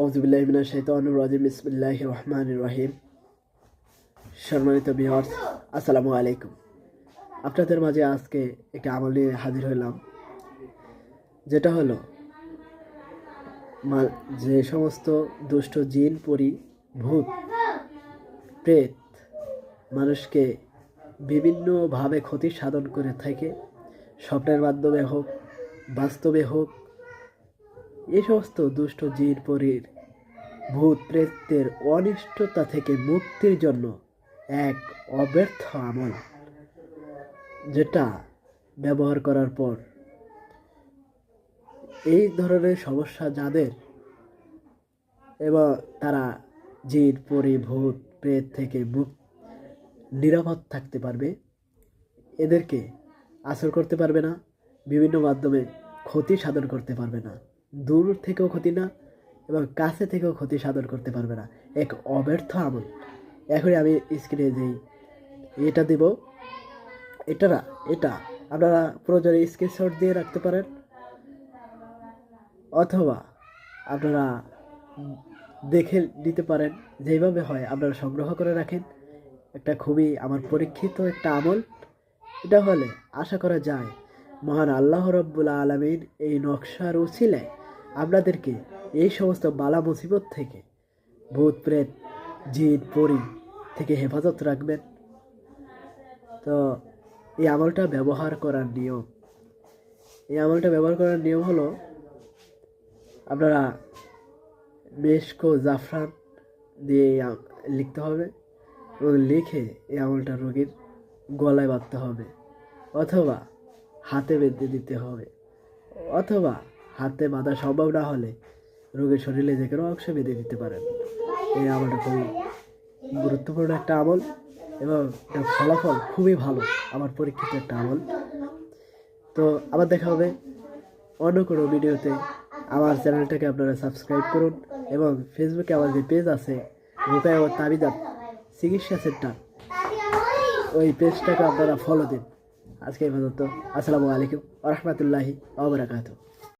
আউজুবিল্লাহিমিনা শৈতানুর রাজিম। বিসমিল্লাহ রহমান রহিম। সম্মানিত বিহার্স আসসালামু আলাইকুম। আপনাদের মাঝে আজকে একটি আমল নিয়ে হাজির হলাম যেটা হলো যে সমস্ত দুষ্ট জিন, পরি, ভূত, প্রেত মানুষকে বিভিন্নভাবে ক্ষতি সাধন করে থাকে। স্বপ্নের মাধ্যমে হোক, বাস্তবে হোক এই সমস্ত দুষ্ট জিন পরীর ভূত প্রেতের অনিষ্টতা থেকে মুক্তির জন্য এক অব্যর্থ আমল, যেটা ব্যবহার করার পর এই ধরনের সমস্যা যাদের এবং তারা জিন, পরি, ভূত, প্রেত থেকে মুক, নিরাপদ থাকতে পারবে, এদেরকে আসর করতে পারবে না, বিভিন্ন মাধ্যমে ক্ষতি সাধন করতে পারবে না। দূর থেকেও ক্ষতি না এবং কাছে থেকেও ক্ষতি সাধন করতে পারবে না। এক অব্যর্থ আমল। এখনই আমি স্ক্রিনে যেই এটা দেব। এটা না, এটা। আপনারা প্রয়োজনে স্ক্রিনশট দিয়ে রাখতে পারেন। অথবা আপনারা দেখে নিতে পারেন। যেভাবে হয় আপনারা সংগ্রহ করে রাখেন। একটা খুবই আমার পরীক্ষিত একটা আমল। এটা হলে আশা করা যায়, মহান আল্লাহ রব্বুল আলমিন এই নকশার উছিলায় আপনাদেরকে এই সমস্ত বালা মুসিবত থেকে, ভূত, প্রেত জিন পরি থেকে হেফাজত রাখবেন। তো এই আমলটা ব্যবহার করার নিয়ম। এই আমলটা ব্যবহার করার নিয়ম হলো, আপনারা মেশকো জাফরান দিয়ে লিখতে হবে এবং লিখে এই আমলটা রোগীর গলায় বাঁধতে হবে। অথবা হাতে বেঁধে দিতে হবে। অথবা হাতে বাঁধা সম্ভব না হলে রোগীর শরীরে যে কোনো অংশে বেঁধে দিতে পারেন। এই আমলটা খুবই গুরুত্বপূর্ণ একটা আমল এবং এটার ফলাফল খুবই ভালো। আমার পরীক্ষিত একটা আমল। তো আবার দেখা হবে অন্য কোনো ভিডিওতে। আমার চ্যানেলটাকে আপনারা সাবস্ক্রাইব করুন এবং ফেসবুকে আমার যে পেজ আছে রূপায় ও তাবিদাত চিকিৎসা সেন্টার, ওই পেজটাকে আপনারা ফলো দিন। আজকে এই পর্যন্ত। আসসালামু আলাইকুম রহমতুল্লাহি আবরাকাতু